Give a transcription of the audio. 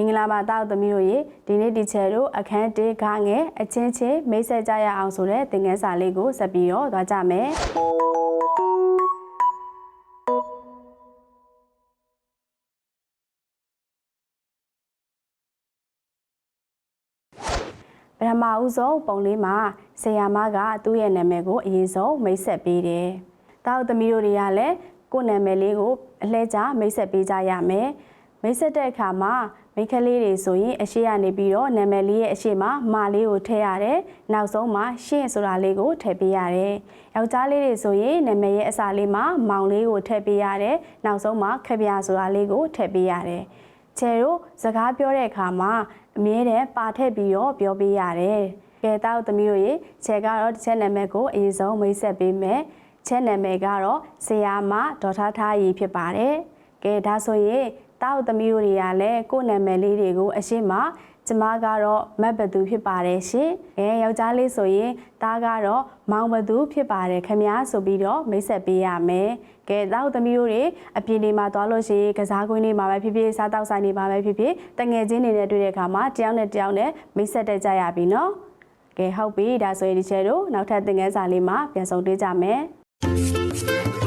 မင်္ဂလာပါတောက်သမီးတို့ရေဒီနေ့တီချယ်တို့အခန်းတေးခါငယ်အချင်းချင်းမိတ်ဆက်ကြရအောင်ဆိုတဲ့သင်ခန်းစာလေးကိုဆက်ပြီးတော့သွားကြမယ်ပထမဦးဆုံးပုံလေးမှာဆရာမကသူ့ရဲ့နာမည်ကိုအရင်ဆုံးမိတ်ဆက်ပေးတယ်။တောက်သမီးတို့တွေကလည်းကိုယ့်နာမည်လေးကိုအလှည့်ကျမိတ်ဆက်ပေးကြရမယ်။ မိတ်ဆက်တဲ့အခါမှာမိတ်ကလေးတွေဆိုရင်အရှိကနေပြီးတော့နာမည်လေးရဲ့အရှိမှာမာလေးကိုထည့်ရတယ်။နောက်ဆုံးမှာရှင့်ဆိုတာလေးကိုထည့်ပေးရတယ်။ယောက်ျားလေးတွေဆိုရင်နာမည်ရဲ့အစာလေးမှာမောင်လေးကိုထည့်ပေးရတယ်။နောက်ဆုံးမှာခပြဆိုတာလေးကိုထည့်ပေးရတယ်။ချယ်တို့စကားပြောတဲ့အခါမှာအမြဲတမ်းပါထည့်ပြီးတော့ပြောပေးရတယ်။ကဲတောက်သမီးတို့ရေချယ်ကတော့တစ်ချက်နာမည်ကိုအရင်ဆုံးမိတ်ဆက်ပေးမယ်။ချက်နာမည်ကတော့ဆရာမဒေါ်ထားထားရီဖြစ်ပါတယ်။ကဲဒါဆိုရင် တောက်သမီးတို့တွေကလည်းကိုယ့်နာမည်လေးတွေကိုအရှိမကျမကတော့မတ်ဘသူဖြစ်ပါတယ်ရှင်။အဲယောက်ျားလေးဆိုရင်တားကတော့မောင်ဘသူဖြစ်ပါတယ်ခမည်းဆိုပြီးတော့မိတ်ဆက်ပေးရမယ်။ကဲတောက်သမီးတို့တွေအပြင်တွေမှာသွားလို့ရှိရင်ကစားကွင်းတွေမှာပဲဖြစ်ဖြစ်စားတောက်ဆိုင်တွေမှာပဲဖြစ်ဖြစ်တငယ်ချင်းတွေနဲ့တွေ့တဲ့အခါမှာတယောက်နဲ့တယောက်နဲ့မိတ်ဆက်တတ်ကြရပြီနော်။ကဲဟုတ်ပြီဒါဆိုရင်ဒီချဲတို့နောက်ထပ်သင်ခန်းစာလေးမှာပြန်ဆောင်တွေ့ကြမယ်